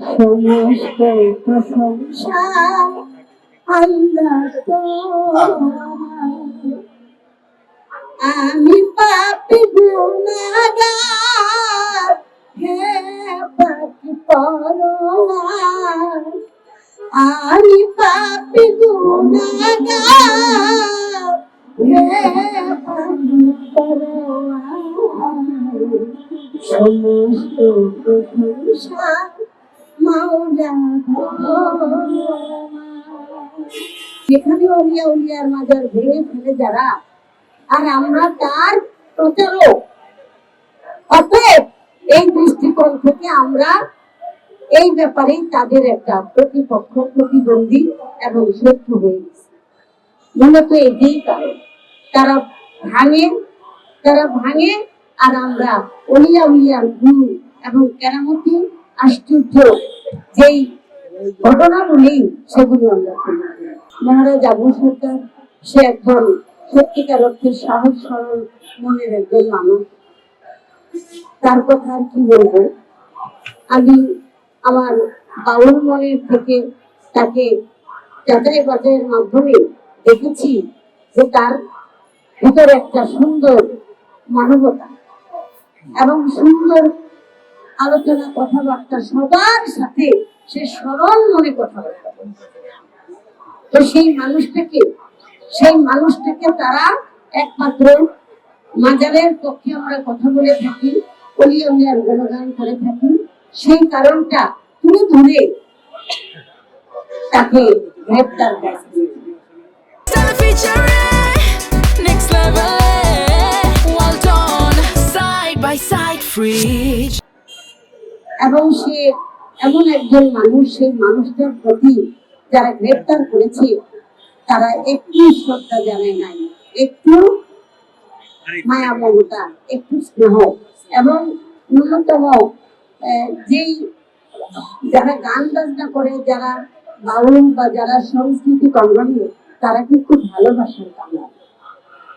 সমস্ত প্রশংসা। আল্লাহ। আমি পাপি গুনাগার হে পাপি পরোয়ার। আমি পাপি গুনাগার হে সমস্ত প্রশংসা যেখানে অলিয়া উলিয়ার মাজার ভেঙে ফেলে যারা, আর আমরা তার প্রচারক। অতএব এই দৃষ্টিকোণ থেকে আমরা এই ব্যাপারে তাদের একটা প্রতিপক্ষ, প্রতিদ্বন্দ্বী এবং শত্রু হয়ে গেছে। মূলত এটাই কারণ। তারা ভাঙে তারা ভাঙে, আর আমরা অলিয়া উলিয়ার গুরু এবং কেরামতি, আশ্চর্য যেই ঘটনাগুলি সেগুলি মহারাজ আবু সরকার সে একজন সত্যিকার অর্থে সাহস সরল মনের একজন মানুষ। তার কথা আর কি আমি আমার বাউল মনের থেকে তাকে যাচাই বাছাইয়ের মাধ্যমে দেখেছি যে তার ভিতরে একটা সুন্দর মানবতা এবং সুন্দর আলোচনা কথাবার্তা সবার সাথে সে সরল মনে কথাবার্তা তো সেই মানুষটাকে সেই মানুষটাকে তারা একমাত্র মাজারের পক্ষে আমরা কথা বলে থাকি অলিয়া উলিয়ার গুণগান করে থাকি সেই কারণটা তুলে ধরে তাকে গ্রেপ্তার next level. Well done, side by side, free. এবং সে এমন একজন মানুষ, সেই মানুষটার প্রতি যারা গ্রেপ্তার করেছে, তারা একটু শ্রদ্ধা জানায় নাই। একটু মায়া মমতা, একটু স্নেহ এবং ন্যূনতম যেই যারা গান বাজনা করে, যারা বাউল বা যারা সংস্কৃতি কর্মী, তারা কিন্তু ভালোবাসার কামনা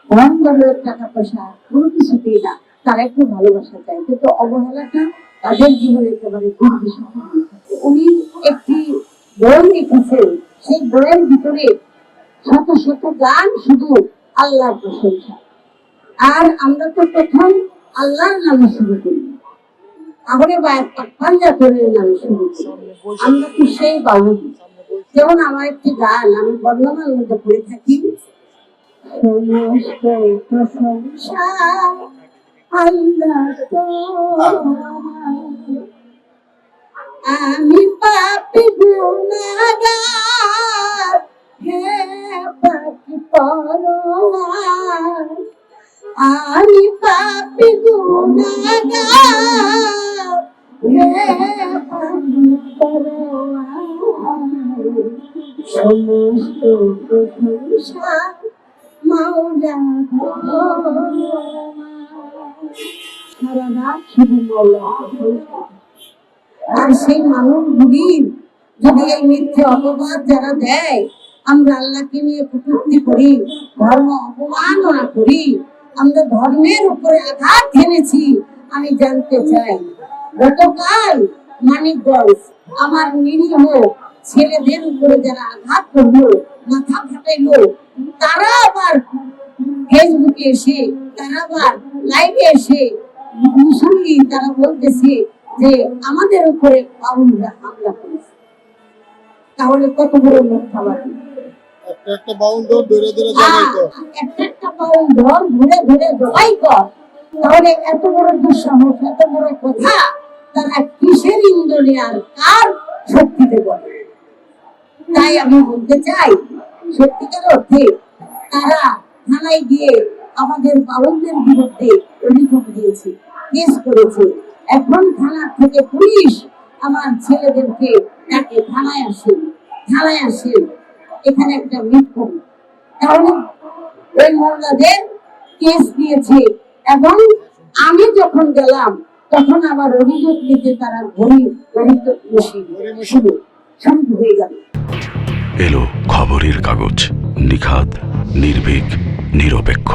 ধন দলের টাকা পয়সা কোনো কিছুতেই না, তারা একটু ভালোবাসা চায়। কিন্তু অবহেলাটা তাদের জীবনে একেবারে দুর্বিষহ উনি একটি বই লিখেছেন। সেই বইয়ের ভিতরে শত শত গান শুধু আল্লাহর প্রশংসা। আর আমরা তো প্রথম আল্লাহর নামে শুরু করি। তাহলে পাঞ্জাবের নামে শুরু করি। আমরা তো সেই বাউল যেমন আমার একটি গান, আমি বর্ণনার মধ্যে পড়ে থাকি। সমস্ত প্রশংসা আল্লাহ। আমি পাপি গুনাগার হে পাপি পরোয়ার। আমি পাপি গুনাগার হে পাপি পরোয়ার। সমস্ত প্রশংসা মাওলা সারা রাত শুধু মাওলা আর সেই মানুষগুলির যদি এই মিথ্যে অপবাদ যারা দেয়, আমরা আল্লাহকে নিয়ে কটূক্তি করি, ধর্ম অপমাননা করি, আমরা ধর্মের উপরে আঘাত হেনেছি আমি জানতে চাই, গতকাল মানিকগঞ্জ আমার নিরীহ ছেলেদের উপরে যারা আঘাত করল, মাথা ফাটাইলো, তারা আবার ফেসবুকে এসে, তারা আবার লাইভে এসে, মুসল্লি তারা বলতেছে যে আমাদের উপরে বাউলরা হামলা করেছে তাহলে কত বড় মিথ্যাবাদী একটা একটা বাউল ধর ধরে ধরে যাবে তো একটা একটা বাউল ধর ধরে ধরে জবাই কর। তাহলে এত বড় দুঃসাহস এত বড় কথা তারা কিসের ইন্দ্রনে আর কার শক্তিতে বলে? তাই আমি বলতে চাই সত্যিকার অর্থে তারা থানায় গিয়ে আমাদের বাউলদের বিরুদ্ধে অভিযোগ দিয়েছে কেস করেছে। এখন থানা থেকে পুলিশ আমার ছেলেদেরকে ডাকে থানায় আসে থানায় আসে। এখানে একটা করি তাহলে ওই মোল্লাদের কেস দিয়েছে। এবং আমি যখন গেলাম, তখন আমার অভিযোগ নিতে তারা ঘড়ি তো শুরু শুরু হয়ে গেল। এলো খবরের কাগজ, নিখাত, নির্ভীক, নিরপেক্ষ।